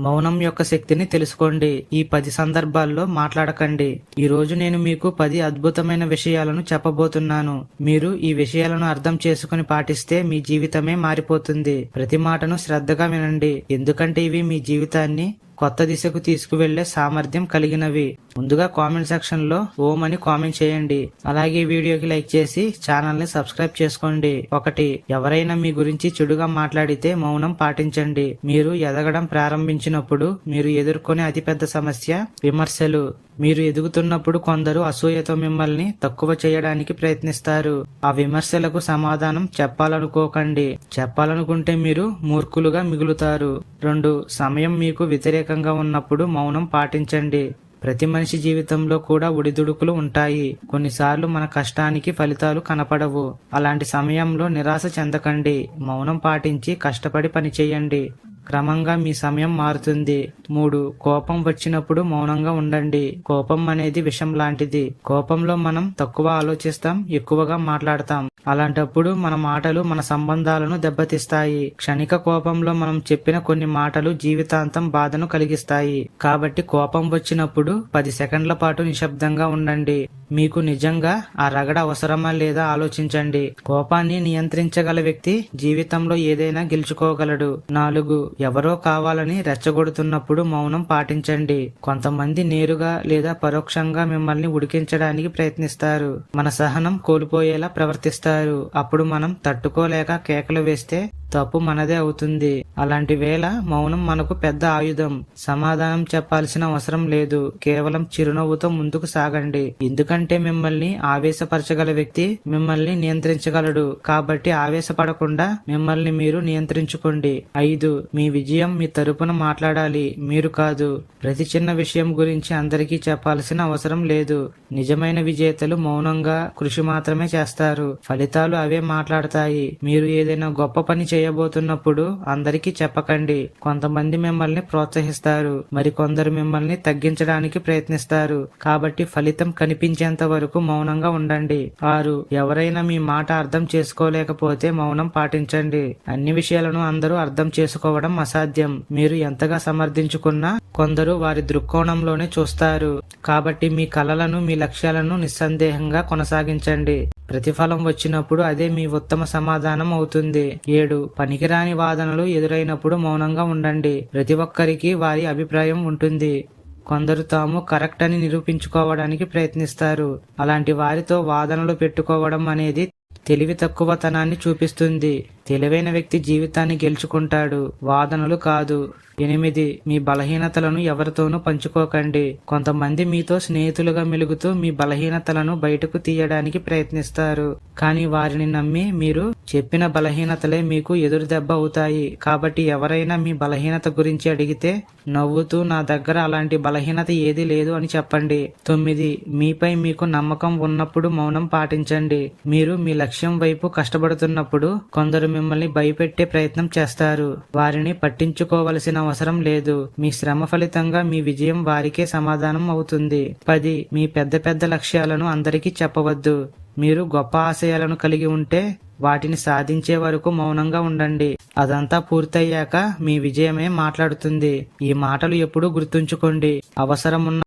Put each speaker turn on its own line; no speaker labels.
మౌనం యొక్క శక్తిని తెలుసుకోండి. ఈ పది సందర్భాల్లో మాట్లాడకండి. ఈ రోజు నేను మీకు పది అద్భుతమైన విషయాలను చెప్పబోతున్నాను. మీరు ఈ విషయాలను అర్థం చేసుకుని పాటిస్తే మీ జీవితమే మారిపోతుంది. ప్రతి మాటను శ్రద్ధగా వినండి. ఎందుకంటే ఇవి మీ జీవితాన్ని కొత్త దిశకు తీసుకువెళ్ళే సామర్థ్యం కలిగినవి. ముందుగా కామెంట్ సెక్షన్లో ఓం అని కామెంట్ చేయండి. అలాగే వీడియోకి లైక్ చేసి ఛానల్ని సబ్స్క్రైబ్ చేసుకోండి. ఒకటి ఎవరైనా మీ గురించి చెడుగా మాట్లాడితే మౌనం పాటించండి. మీరు ఎదగడం ప్రారంభించినప్పుడు మీరు ఎదుర్కొనే అతిపెద్ద సమస్య విమర్శలు. మీరు ఎదుగుతున్నప్పుడు కొందరు అసూయతో మిమ్మల్ని తక్కువ చేయడానికి ప్రయత్నిస్తారు. ఆ విమర్శలకు సమాధానం చెప్పాలనుకోకండి. చెప్పాలనుకుంటే మీరు మూర్ఖులుగా మిగులుతారు. రెండు సమయం మీకు వ్యతిరేకంగా ఉన్నప్పుడు మౌనం పాటించండి. ప్రతి మనిషి జీవితంలో కూడా ఒడిదుడుకులు ఉంటాయి. కొన్నిసార్లు మన కష్టానికి ఫలితాలు కనపడవు. అలాంటి సమయంలో నిరాశ చెందకండి. మౌనం పాటించి కష్టపడి పనిచేయండి. క్రమంగా మీ సమయం మారుతుంది. మూడు కోపం వచ్చినప్పుడు మౌనంగా ఉండండి. కోపం అనేది విషం లాంటిది. కోపంలో మనం తక్కువ ఆలోచిస్తాం ఎక్కువగా మాట్లాడతాం. అలాంటప్పుడు మన మాటలు మన సంబంధాలను దెబ్బతీస్తాయి. క్షణిక కోపంలో మనం చెప్పిన కొన్ని మాటలు జీవితాంతం బాధను కలిగిస్తాయి. కాబట్టి కోపం వచ్చినప్పుడు పది సెకండ్ల పాటు నిశ్శబ్దంగా ఉండండి. మీకు నిజంగా ఆ రగడ అవసరమా లేదా ఆలోచించండి. కోపాన్ని నియంత్రించగల వ్యక్తి జీవితంలో ఏదైనా గెలుచుకోగలడు. నాలుగు ఎవరో కావాలని రెచ్చగొడుతున్నప్పుడు మౌనం పాటించండి. కొంతమంది నేరుగా లేదా పరోక్షంగా మిమ్మల్ని ఉడికించడానికి ప్రయత్నిస్తారు. మన సహనం కోల్పోయేలా ప్రవర్తిస్తారు. అప్పుడు మనం తట్టుకోలేక కేకలు వేస్తే తప్పు మనదే అవుతుంది. అలాంటి వేళ మౌనం మనకు పెద్ద ఆయుధం. సమాధానం చెప్పాల్సిన అవసరం లేదు. కేవలం చిరునవ్వుతో ముందుకు సాగండి. ఎందుకంటే మిమ్మల్ని ఆవేశపరచగల వ్యక్తి మిమ్మల్ని నియంత్రించగలడు. కాబట్టి ఆవేశపడకుండా మిమ్మల్ని మీరు నియంత్రించుకోండి. ఐదు మీ విజయం మీ తరపున మాట్లాడాలి. మీరు కాదు. ప్రతి చిన్న విషయం గురించి అందరికీ చెప్పాల్సిన అవసరం లేదు. నిజమైన విజేతలు మౌనంగా కృషి మాత్రమే చేస్తారు. ఫలితాలు అవే మాట్లాడతాయి. మీరు ఏదైనా గొప్ప పని చేయ చేయబోతున్నప్పుడు అందరికీ చెప్పకండి. కొంతమంది మిమ్మల్ని ప్రోత్సహిస్తారు. మరి కొందరు మిమ్మల్ని తగ్గించడానికి ప్రయత్నిస్తారు. కాబట్టి ఫలితం కనిపించేంత వరకు మౌనంగా ఉండండి. ఆరు ఎవరైనా మీ మాట అర్థం చేసుకోలేకపోతే మౌనం పాటించండి. అన్ని విషయాలను అందరూ అర్థం చేసుకోవడం అసాధ్యం. మీరు ఎంతగా సమర్థించుకున్నా కొందరు వారి దృక్కోణంలోనే చూస్తారు. కాబట్టి మీ కలలను మీ లక్ష్యాలను నిస్సందేహంగా కొనసాగించండి. ప్రతిఫలం వచ్చినప్పుడు అదే మీ ఉత్తమ సమాధానం అవుతుంది. ఏడు. పనికిరాని వాదనలు ఎదురైనప్పుడు మౌనంగా ఉండండి. ప్రతి ఒక్కరికి వారి అభిప్రాయం ఉంటుంది. కొందరు తాము కరెక్ట్ అని నిరూపించుకోవడానికి ప్రయత్నిస్తారు. అలాంటి వారితో వాదనలు పెట్టుకోవడం అనేది తెలివి తక్కువతనాన్ని చూపిస్తుంది. తెలివైన వ్యక్తి జీవితాన్ని గెలుచుకుంటాడు. వాదనలు కాదు. ఎనిమిది మీ బలహీనతలను ఎవరితోనూ పంచుకోకండి. కొంతమంది మీతో స్నేహితులుగా మెలుగుతూ మీ బలహీనతలను బయటకు తీయడానికి ప్రయత్నిస్తారు. కానీ వారిని నమ్మి మీరు చెప్పిన బలహీనతలే మీకు ఎదురు దెబ్బ అవుతాయి. కాబట్టి ఎవరైనా మీ బలహీనత గురించి అడిగితే నవ్వుతూ నా దగ్గర అలాంటి బలహీనత ఏదీ లేదు అని చెప్పండి. తొమ్మిది మీపై మీకు నమ్మకం ఉన్నప్పుడు మౌనం పాటించండి. మీరు మీ లక్ష్యం వైపు కష్టపడుతున్నప్పుడు కొందరు మిమ్మల్ని భయపెట్టే ప్రయత్నం చేస్తారు. వారిని పట్టించుకోవలసిన అవసరం లేదు. మీ శ్రమ ఫలితంగా మీ విజయం వారికే సమాధానం అవుతుంది. పది మీ పెద్ద పెద్ద లక్ష్యాలను అందరికీ చెప్పవద్దు. మీరు గొప్ప ఆశయాలను కలిగి ఉంటే వాటిని సాధించే వరకు మౌనంగా ఉండండి. అదంతా పూర్తయ్యాక మీ విజయమే మాట్లాడుతుంది. ఈ మాటలు ఎప్పుడూ గుర్తుంచుకోండి. అవసరం ఉన్న